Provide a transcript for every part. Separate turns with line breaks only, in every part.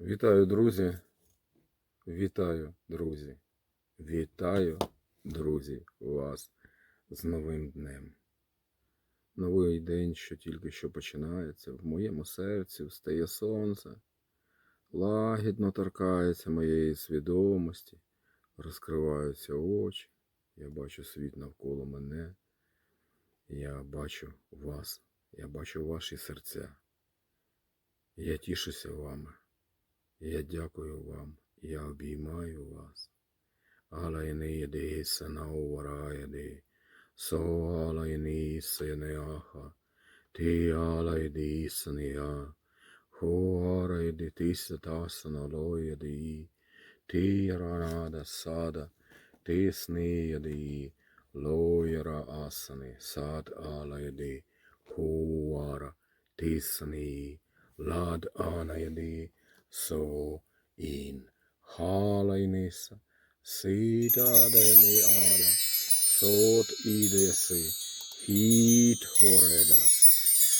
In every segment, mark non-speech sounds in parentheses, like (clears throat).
Вітаю, друзі. Вітаю, друзі. Вітаю, друзі, вас з новим днем. Новий день, що тільки що починається, в моєму серці встає сонце, лагідно торкається моєї свідомості, розкриваються очі. Я бачу світ навколо мене. Я бачу вас, я бачу ваші серця. Я тішуся вами. Я дякую вам, я обіймаю вас. Алайниди санаувараяди, со алайни сенеаха, ти алайди санеа, хо арайди тисатасана лояди, ти ранада сада, ти снеяди, лояра асани, сад алайди, хуара, тисани, лад анаяди, so in halainissa siitä deni ala sot idesi hit horeda.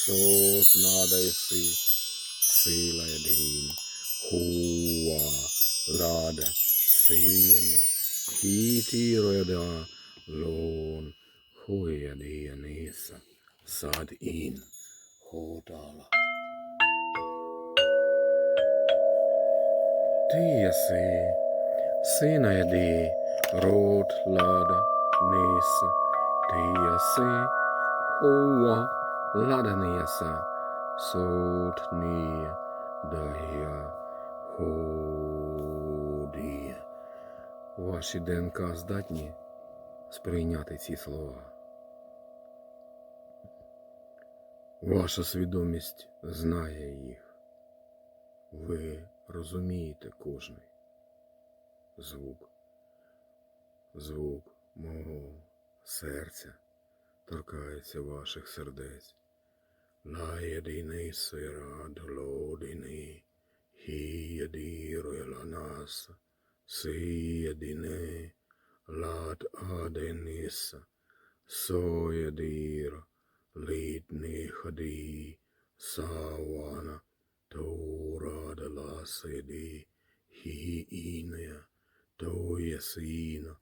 Sot nadesi silaidin hua lada sieni hiti reda lon huijadianissa sad in hodala. Ти єси, сина єди, род лада ниса, ти єси, хуа лада ниса, сот ні дая ході. Ваші ДНК здатні сприйняти ці слова. Ваша свідомість знає їх. Ви розумієте кожний звук, звук мого серця торкається ваших сердець. Лаєдиний сира долодини, хієдіро нас, сієдине, лад адениса, соєдіро, літни ході, савана, Siddhi Hi Inaya Toyasina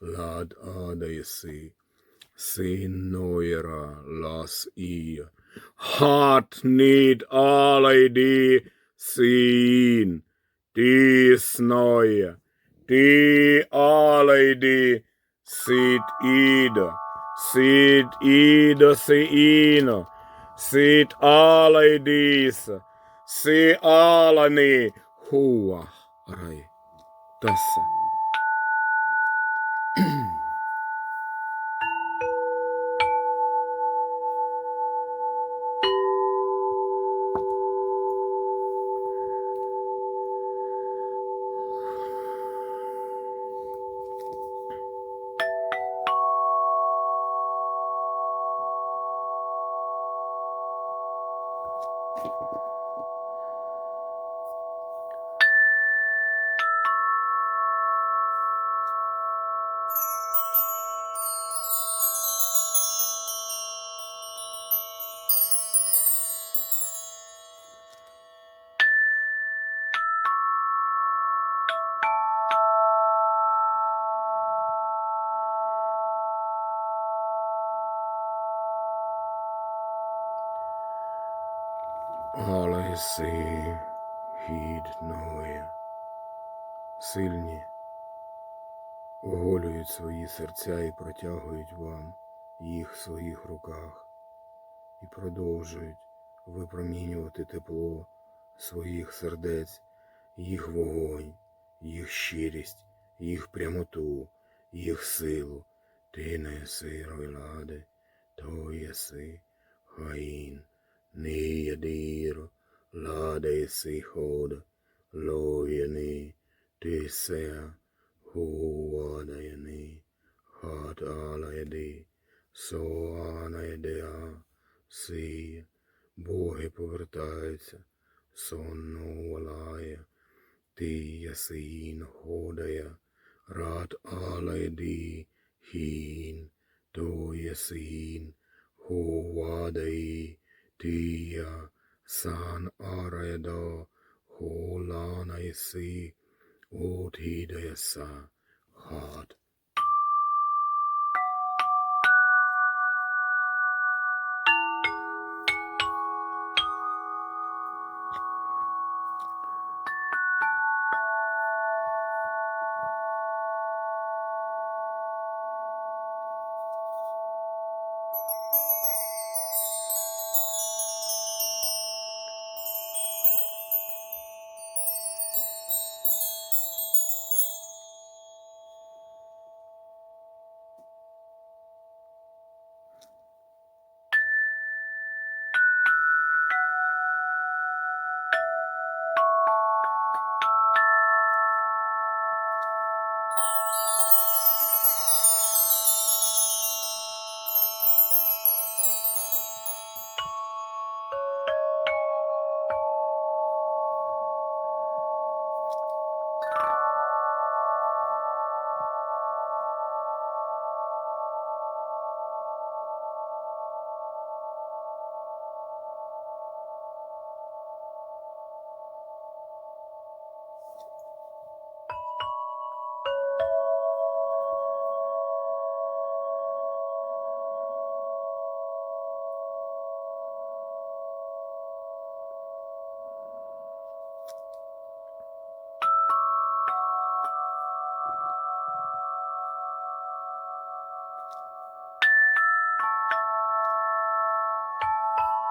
Lad Adayasi Sinnoira Las I Heart need Aladi Sin Tisnoya Ti Aladi Sit Ida Sit Ida Sina Sit Aladisa se alanee huorai tässä. Tässä. Алеси гідної, сильні, оголюють свої серця і протягують вам їх в своїх руках і продовжують випромінювати тепло своїх сердець, їх вогонь, їх щирість, їх прямоту, їх силу. Ти не єси ройлади, то єси хаїн. Neadiro, lade si hoda, loyani, desea, huadayani, hat alayadi, so anayadea, си, боги повертаються, сонно валає, ти єсин ходая, рад алайди, хін, то єсин, ховадаї, Тия сан san aredo holana isi odhidayasa had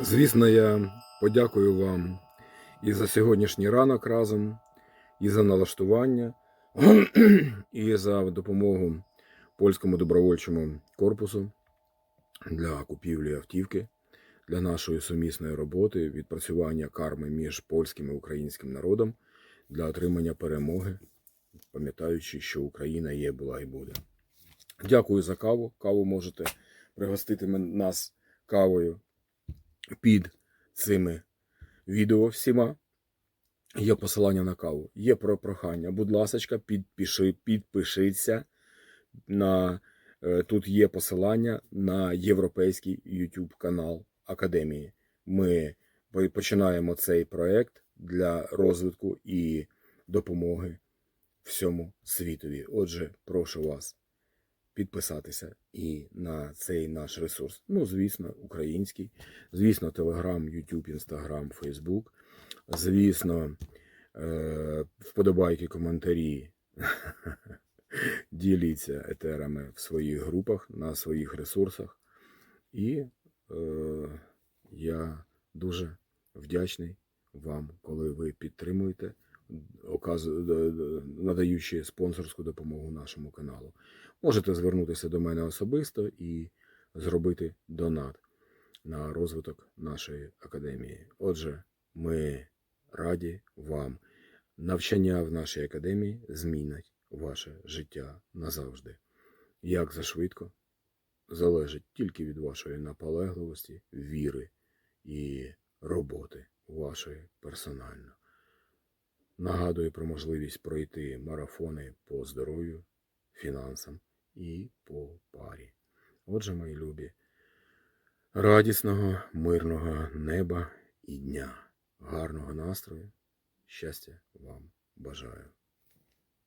Звісно, я подякую вам і за сьогоднішній ранок разом, і за налаштування, (clears throat) і за допомогу польському добровольчому корпусу для купівлі автівки, для нашої сумісної роботи, відпрацювання карми між польським і українським народом для отримання перемоги, пам'ятаючи, що Україна є, була і буде. Дякую за каву. Каву можете пригостити нас кавою під цими відео всіма. Є посилання на каву. Є про прохання. Будь ласка, підпиши, підпишіться. На, е, тут є посилання на європейський YouTube канал Академії. Ми починаємо цей проект для розвитку і допомоги всьому світові. Отже, прошу вас підписатися і на цей наш ресурс. Ну, звісно, український, звісно, Телеграм, Ютуб, Інстаграм, Фейсбук. Звісно, е, вподобайки, коментарі. (laughs) Діліться етерами в своїх групах, на своїх ресурсах. І е, я дуже вдячний вам, коли ви підтримуєте, надаючи спонсорську допомогу нашому каналу. Можете звернутися до мене особисто і зробити донат на розвиток нашої академії. Отже, ми раді вам. Навчання в нашій академії змінить ваше життя назавжди. Як зашвидко залежить тільки від вашої наполегливості, віри і роботи вашої персонально. Нагадую про можливість пройти марафони по здоров'ю, фінансам і по парі. Отже, мої любі, радісного, мирного неба і дня, гарного настрою, щастя вам бажаю.